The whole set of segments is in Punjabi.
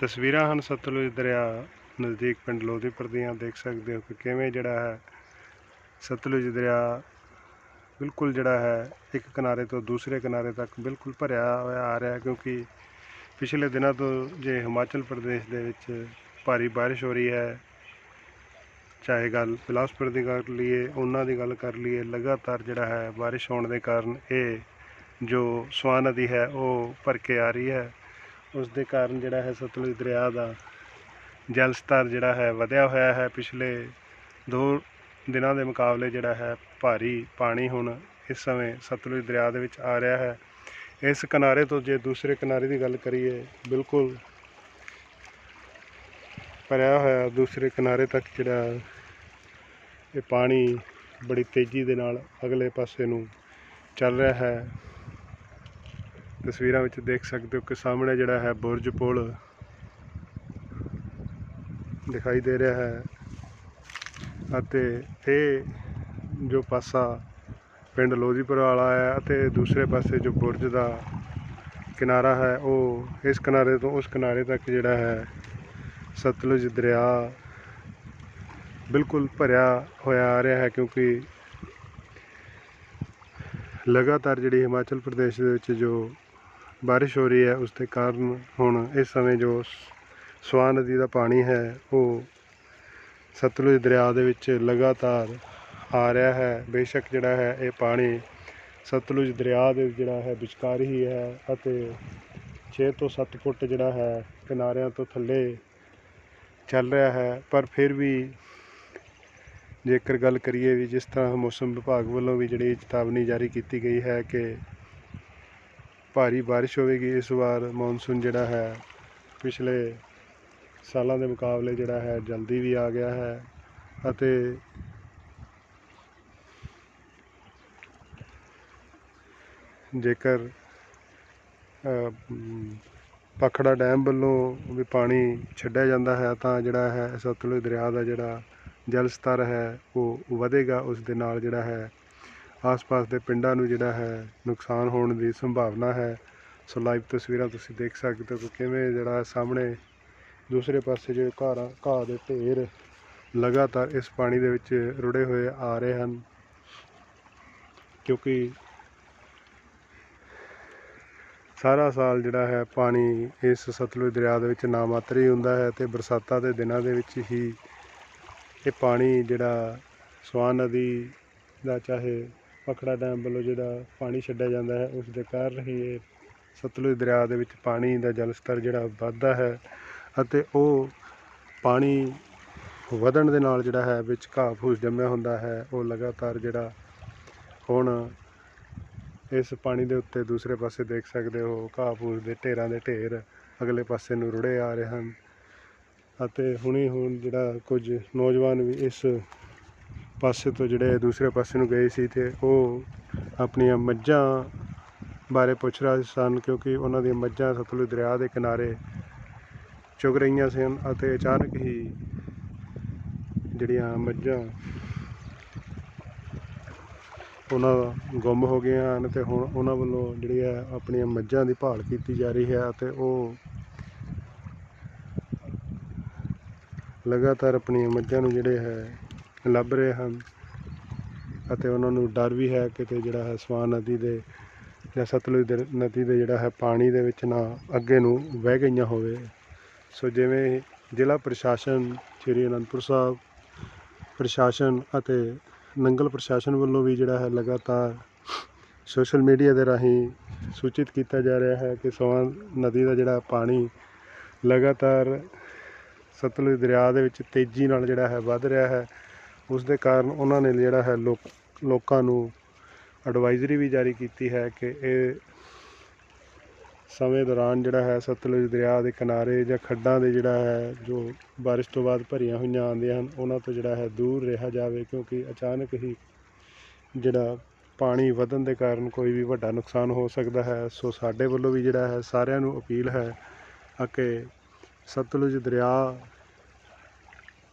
ਤਸਵੀਰਾਂ ਹਨ ਸਤਲੁਜ ਦਰਿਆ ਨਜ਼ਦੀਕ ਪਿੰਡ ਲੋਧੀਪੁਰ ਦੀਆਂ, ਦੇਖ ਸਕਦੇ ਹੋ ਕਿ ਕਿਵੇਂ ਜਿਹੜਾ ਹੈ ਸਤਲੁਜ ਦਰਿਆ ਬਿਲਕੁਲ ਜਿਹੜਾ ਹੈ ਇੱਕ ਕਿਨਾਰੇ ਤੋਂ ਦੂਸਰੇ ਕਿਨਾਰੇ ਤੱਕ ਬਿਲਕੁਲ ਭਰਿਆ ਹੋਇਆ ਆ ਰਿਹਾ ਕਿਉਂਕਿ ਪਿਛਲੇ ਦਿਨਾਂ ਤੋਂ ਜੇ ਹਿਮਾਚਲ ਪ੍ਰਦੇਸ਼ ਦੇ ਵਿੱਚ ਭਾਰੀ ਬਾਰਿਸ਼ ਹੋ ਰਹੀ ਹੈ, ਚਾਹੇ ਗੱਲ ਬਿਲਾਸਪੁਰ ਦੀ ਕਰ ਲਈਏ, ਉਹਨਾਂ ਦੀ ਗੱਲ ਕਰ ਲਈਏ, ਲਗਾਤਾਰ ਜਿਹੜਾ ਹੈ ਬਾਰਿਸ਼ ਹੋਣ ਦੇ ਕਾਰਨ ਇਹ ਜੋ ਸਵਾਂ ਨਦੀ ਹੈ ਉਹ ਭਰ ਕੇ ਆ ਰਹੀ ਹੈ। ਉਸ ਦੇ ਕਾਰਨ ਜਿਹੜਾ ਹੈ ਸਤਲੁਜ ਦਰਿਆ ਦਾ ਜਲ ਸਤਰ ਜਿਹੜਾ ਹੈ ਵਧਿਆ ਹੋਇਆ ਹੈ। ਪਿਛਲੇ ਦੋ ਦਿਨਾਂ ਦੇ ਮੁਕਾਬਲੇ ਜਿਹੜਾ ਹੈ ਭਾਰੀ ਪਾਣੀ ਹੁਣ ਇਸ ਸਮੇਂ ਸਤਲੁਜ ਦਰਿਆ ਦੇ ਵਿੱਚ ਆ ਰਿਹਾ ਹੈ। ਇਸ ਕਿਨਾਰੇ ਤੋਂ ਜੇ ਦੂਸਰੇ ਕਿਨਾਰੇ ਦੀ ਗੱਲ ਕਰੀਏ, ਬਿਲਕੁਲ ਭਰਿਆ ਹੋਇਆ ਦੂਸਰੇ ਕਿਨਾਰੇ ਤੱਕ ਜਿਹੜਾ ਇਹ ਪਾਣੀ ਬੜੀ ਤੇਜ਼ੀ ਦੇ ਨਾਲ ਅਗਲੇ ਪਾਸੇ ਨੂੰ ਚੱਲ ਰਿਹਾ ਹੈ। ਤਸਵੀਰਾਂ ਵਿੱਚ ਦੇਖ ਸਕਦੇ ਹੋ ਕਿ ਸਾਹਮਣੇ ਜਿਹੜਾ ਹੈ ਬੁਰਜ ਪੁਲ ਦਿਖਾਈ ਦੇ ਰਿਹਾ ਹੈ ਅਤੇ ਇਹ ਜੋ ਪਾਸਾ ਪਿੰਡ ਲੋਧੀਪੁਰ ਵਾਲਾ ਹੈ ਅਤੇ ਦੂਸਰੇ ਪਾਸੇ ਜੋ ਬੁਰਜ ਦਾ ਕਿਨਾਰਾ ਹੈ, ਉਹ ਇਸ ਕਿਨਾਰੇ ਤੋਂ ਉਸ ਕਿਨਾਰੇ ਤੱਕ ਜਿਹੜਾ ਹੈ ਸਤਲੁਜ ਦਰਿਆ ਬਿਲਕੁਲ ਭਰਿਆ ਹੋਇਆ ਆ ਰਿਹਾ ਹੈ ਕਿਉਂਕਿ ਲਗਾਤਾਰ ਜਿਹੜੀ ਹਿਮਾਚਲ ਪ੍ਰਦੇਸ਼ ਦੇ ਵਿੱਚ ਜੋ ਬਾਰਿਸ਼ ਹੋ ਰਹੀ ਹੈ, ਉਸ ਦੇ ਕਾਰਨ ਹੁਣ ਇਸ ਸਮੇਂ ਜੋ ਸ- ਸਵਾਂ ਨਦੀ ਦਾ ਪਾਣੀ ਹੈ, ਉਹ ਸਤਲੁਜ ਦਰਿਆ ਦੇ ਵਿੱਚ ਲਗਾਤਾਰ ਆ ਰਿਹਾ ਹੈ। ਬੇਸ਼ੱਕ ਜਿਹੜਾ ਹੈ, ਇਹ ਪਾਣੀ ਸਤਲੁਜ ਦਰਿਆ ਦੇ ਜਿਹੜਾ ਹੈ, ਵਿਚਕਾਰ ਹੀ ਹੈ ਅਤੇ 6 ਤੋਂ 7 ਫੁੱਟ ਜਿਹੜਾ ਹੈ, ਕਿਨਾਰਿਆਂ ਤੋਂ ਥੱਲੇ ਚੱਲ ਰਿਹਾ ਹੈ। ਪਰ ਫਿਰ ਵੀ ਜੇਕਰ ਗੱਲ ਕਰੀਏ ਵੀ ਜਿਸ ਤਰ੍ਹਾਂ ਮੌਸਮ ਵਿਭਾਗ ਵੱਲੋਂ ਵੀ ਜਿਹੜੀ ਚੇਤਾਵਨੀ ਜਾਰੀ ਕੀਤੀ ਗਈ ਹੈ ਕਿ ਭਾਰੀ ਬਾਰਿਸ਼ ਹੋਵੇਗੀ ਇਸ ਵਾਰ ਮੌਨਸੂਨ ਜਿਹੜਾ ਹੈ ਪਿਛਲੇ ਸਾਲਾਂ ਦੇ ਮੁਕਾਬਲੇ ਜਿਹੜਾ ਹੈ ਜਲਦੀ ਵੀ ਆ ਗਿਆ ਹੈ ਅਤੇ ਜੇਕਰ ਅ, ਪਖੜਾ ਡੈਮ ਵੱਲੋਂ ਵੀ ਪਾਣੀ ਛੱਡਿਆ ਜਾਂਦਾ ਹੈ ਤਾਂ ਜਿਹੜਾ ਹੈ ਸਤਲੁਜ ਦਰਿਆ ਦਾ ਜਿਹੜਾ ਜਲ ਸਤਰ ਹੈ ਉਹ ਵਧੇਗਾ ਉਸ ਦੇ ਨਾਲ ਜਿਹੜਾ ਹੈ ਆਸ-ਪਾਸ ਦੇ ਪਿੰਡਾਂ ਨੂੰ ਜਿਹੜਾ ਹੈ ਨੁਕਸਾਨ ਹੋਣ ਦੀ ਸੰਭਾਵਨਾ ਹੈ। ਸੋ ਲਾਈਵ ਤਸਵੀਰਾਂ ਤੁਸੀਂ ਦੇਖ ਸਕਦੇ ਹੋ ਕਿ ਕਿਵੇਂ ਜਿਹੜਾ ਸਾਹਮਣੇ ਦੂਸਰੇ ਪਾਸੇ ਜਿਹੜੇ ਘਾਰਾਂ ਘਾਹ ਦੇ ਢੇਰ ਲਗਾਤਾਰ ਇਸ ਪਾਣੀ ਦੇ ਵਿੱਚ ਰੁੜੇ ਹੋਏ ਆ ਰਹੇ ਹਨ। ਕਿਉਂਕਿ ਸਾਰਾ ਸਾਲ ਜਿਹੜਾ ਹੈ ਪਾਣੀ ਇਸ ਸਤਲੁਜ ਦਰਿਆ ਦੇ ਵਿੱਚ ਨਾ ਮਾਤਰ ਹੀ ਹੁੰਦਾ ਹੈ ਤੇ ਬਰਸਾਤਾਂ ਦੇ ਦਿਨਾਂ ਦੇ ਵਿੱਚ ਹੀ ਇਹ ਪਾਣੀ ਜਿਹੜਾ ਸਵਾਂ ਨਦੀ ਦਾ ਚਾਹੇ ਪਖੜਾ ਡੈਮ ਵੱਲੋਂ ਜਿਹੜਾ ਪਾਣੀ ਛੱਡਿਆ ਜਾਂਦਾ ਹੈ, ਉਸ ਦੇ ਕਾਰਨ ਹੀ ਇਹ ਸਤਲੁਜ ਦਰਿਆ ਦੇ ਵਿੱਚ ਪਾਣੀ ਦਾ ਜਲ ਸਤਰ ਜਿਹੜਾ ਵੱਧਦਾ ਹੈ ਅਤੇ ਉਹ ਪਾਣੀ ਵਧਣ ਦੇ ਨਾਲ ਜਿਹੜਾ ਹੈ, ਵਿੱਚ ਘਾਹ ਫੂਸ ਜੰਮਿਆ ਹੁੰਦਾ ਹੈ। ਉਹ ਲਗਾਤਾਰ ਜਿਹੜਾ ਹੁਣ ਇਸ ਪਾਣੀ ਦੇ ਉੱਤੇ ਦੂਸਰੇ ਪਾਸੇ ਦੇਖ ਸਕਦੇ ਹੋ ਘਾਹ ਫੂਸ ਦੇ ਢੇਰਾਂ ਦੇ ਢੇਰ ਅਗਲੇ ਪਾਸੇ ਨੂੰ ਰੁੜੇ ਆ ਰਹੇ ਹਨ। ਅਤੇ ਹੁਣੇ ਹੁਣ ਜਿਹੜਾ ਕੁਝ ਨੌਜਵਾਨ ਵੀ ਇਸ ਪਾਸੇ ਤੋਂ ਜਿਹੜੇ ਦੂਸਰੇ ਪਾਸੇ ਨੂੰ ਗਏ ਸੀ ਤੇ ਉਹ ਆਪਣੀਆਂ ਮੱਝਾਂ ਬਾਰੇ ਪੁੱਛ ਰਹੇ ਸਨ ਕਿਉਂਕਿ ਉਹਨਾਂ ਦੀਆਂ ਮੱਝਾਂ ਸਤਲੁਜ ਦਰਿਆ ਦੇ ਕਿਨਾਰੇ ਚੁਗ ਰਹੀਆਂ ਸਨ ਅਤੇ ਅਚਾਨਕ ਹੀ ਜਿਹੜੀਆਂ ਮੱਝਾਂ ਉਹਨਾਂ ਗੁੰਮ ਹੋ ਗਈਆਂ ਹਨ ਤੇ ਹੁਣ ਉਹਨਾਂ ਵੱਲੋਂ ਜਿਹੜੀ ਹੈ ਆਪਣੀਆਂ ਮੱਝਾਂ ਦੀ ਭਾਲ ਕੀਤੀ ਜਾ ਰਹੀ ਹੈ ਅਤੇ ਉਹ ਲਗਾਤਾਰ ਆਪਣੀਆਂ ਮੱਝਾਂ ਨੂੰ ਜਿਹੜੇ ਹੈ ਲੱਭ ਰਹੇ ਹਨ ਅਤੇ ਉਹਨਾਂ ਨੂੰ ਡਰ ਵੀ ਹੈ ਕਿਤੇ ਜਿਹੜਾ ਹੈ ਸਵਾਂ ਨਦੀ ਦੇ ਜਾਂ ਸਤਲੁਜ ਦੇ ਨਦੀ ਦੇ ਜਿਹੜਾ ਹੈ ਪਾਣੀ ਦੇ ਵਿੱਚ ਨਾ ਅੱਗੇ ਨੂੰ ਵਹਿ ਗਈਆਂ ਹੋਵੇ। ਸੋ ਜਿਵੇਂ ਜ਼ਿਲ੍ਹਾ ਪ੍ਰਸ਼ਾਸਨ ਸ਼੍ਰੀ ਅਨੰਦਪੁਰ ਸਾਹਿਬ ਪ੍ਰਸ਼ਾਸਨ ਅਤੇ ਨੰਗਲ ਪ੍ਰਸ਼ਾਸਨ ਵੱਲੋਂ ਵੀ ਜਿਹੜਾ ਹੈ ਲਗਾਤਾਰ ਸੋਸ਼ਲ ਮੀਡੀਆ ਦੇ ਰਾਹੀਂ ਸੂਚਿਤ ਕੀਤਾ ਜਾ ਰਿਹਾ ਹੈ ਕਿ ਸਵਾਂ ਨਦੀ ਦਾ ਜਿਹੜਾ ਪਾਣੀ ਲਗਾਤਾਰ ਸਤਲੁਜ ਦਰਿਆ ਦੇ ਵਿੱਚ ਤੇਜ਼ੀ ਨਾਲ ਜਿਹੜਾ ਹੈ ਵੱਧ ਰਿਹਾ ਹੈ। ਉਸ ਦੇ ਕਾਰਨ ਉਹਨਾਂ ਨੇ ਜਿਹੜਾ ਹੈ ਲੋਕ, ਲੋਕਾਂ ਨੂੰ ਐਡਵਾਈਜ਼ਰੀ ਵੀ ਜਾਰੀ ਕੀਤੀ ਹੈ ਕਿ ਇਹ ਸਮੇਂ ਦੌਰਾਨ ਜਿਹੜਾ ਹੈ ਸਤਲੁਜ ਦਰਿਆ ਦੇ ਕਿਨਾਰੇ ਜਾਂ ਖੱਡਾਂ ਦੇ ਜਿਹੜਾ ਹੈ ਜੋ ਬਾਰਿਸ਼ ਤੋਂ ਬਾਅਦ ਭਰੀਆਂ ਹੋਈਆਂ ਆਉਂਦੀਆਂ ਹਨ, ਉਹਨਾਂ ਤੋਂ ਜਿਹੜਾ ਹੈ ਦੂਰ ਰਿਹਾ ਜਾਵੇ ਕਿਉਂਕਿ ਅਚਾਨਕ ਹੀ ਜਿਹੜਾ ਪਾਣੀ ਵਧਣ ਦੇ ਕਾਰਨ ਕੋਈ ਵੀ ਵੱਡਾ ਨੁਕਸਾਨ ਹੋ ਸਕਦਾ ਹੈ। ਸੋ ਸਾਡੇ ਵੱਲੋਂ ਵੀ ਜਿਹੜਾ ਹੈ ਸਾਰਿਆਂ ਨੂੰ ਅਪੀਲ ਹੈ ਕਿ ਸਤਲੁਜ ਦਰਿਆ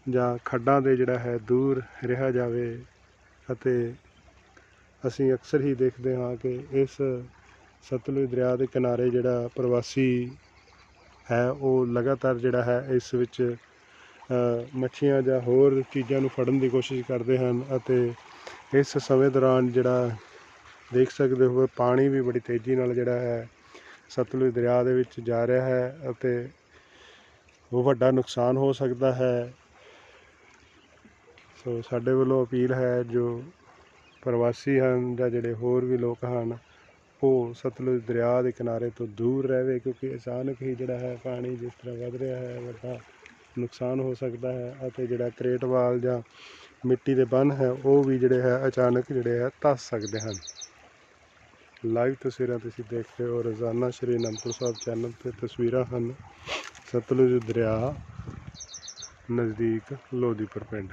ਜਾਂ ਖੱਡਾਂ ਦੇ ਜਿਹੜਾ ਹੈ ਦੂਰ ਰਿਹਾ ਜਾਵੇ ਅਤੇ ਅਸੀਂ ਅਕਸਰ ਹੀ ਦੇਖਦੇ ਹਾਂ ਕਿ ਇਸ ਸਤਲੁਜ ਦਰਿਆ ਦੇ ਕਿਨਾਰੇ ਜਿਹੜਾ ਪ੍ਰਵਾਸੀ ਹੈ, ਉਹ ਲਗਾਤਾਰ ਜਿਹੜਾ ਹੈ ਇਸ ਵਿੱਚ ਮੱਛੀਆਂ ਜਾਂ ਹੋਰ ਚੀਜ਼ਾਂ ਨੂੰ ਫੜਨ ਦੀ ਕੋਸ਼ਿਸ਼ ਕਰਦੇ ਹਨ ਅਤੇ ਇਸ ਸਮੇਂ ਦੌਰਾਨ ਜਿਹੜਾ ਦੇਖ ਸਕਦੇ ਹੋ ਪਾਣੀ ਵੀ ਬੜੀ ਤੇਜ਼ੀ ਨਾਲ ਜਿਹੜਾ ਹੈ ਸਤਲੁਜ ਦਰਿਆ ਦੇ ਵਿੱਚ ਜਾ ਰਿਹਾ ਹੈ ਅਤੇ ਉਹ ਵੱਡਾ ਨੁਕਸਾਨ ਹੋ ਸਕਦਾ ਹੈ। ਸੋ ਸਾਡੇ ਵੱਲੋਂ ਅਪੀਲ ਹੈ ਜੋ ਪ੍ਰਵਾਸੀ ਹਨ ਜਾਂ ਜਿਹੜੇ ਹੋਰ ਵੀ ਲੋਕ ਹਨ, ਉਹ ਸਤਲੁਜ ਦਰਿਆ ਦੇ ਕਿਨਾਰੇ ਤੋਂ ਦੂਰ ਰਹੇ ਕਿਉਂਕਿ ਅਚਾਨਕ ਹੀ ਜਿਹੜਾ ਹੈ ਪਾਣੀ ਜਿਸ ਤਰ੍ਹਾਂ ਵੱਧ ਰਿਹਾ ਹੈ, ਵੱਡਾ ਨੁਕਸਾਨ ਹੋ ਸਕਦਾ ਹੈ ਅਤੇ ਜਿਹੜਾ ਕਰੇਟਵਾਲ ਜਾਂ ਮਿੱਟੀ ਦੇ ਬੰਨ ਹੈ, ਉਹ ਵੀ ਜਿਹੜੇ ਹੈ ਅਚਾਨਕ ਜਿਹੜੇ ਹੈ ਧੱਸ ਸਕਦੇ ਹਨ। ਲਾਈਵ ਤਸਵੀਰਾਂ ਤੁਸੀਂ ਦੇਖ ਰਹੇ ਹੋ, ਰੋਜ਼ਾਨਾ ਸ਼੍ਰੀ ਅਨੰਦਪੁਰ ਸਾਹਿਬ ਚੈਨਲ ਤੇ ਤਸਵੀਰਾਂ ਹਨ ਸਤਲੁਜ ਦਰਿਆ ਨਜ਼ਦੀਕ ਲੋਧੀਪੁਰ ਪਿੰਡ।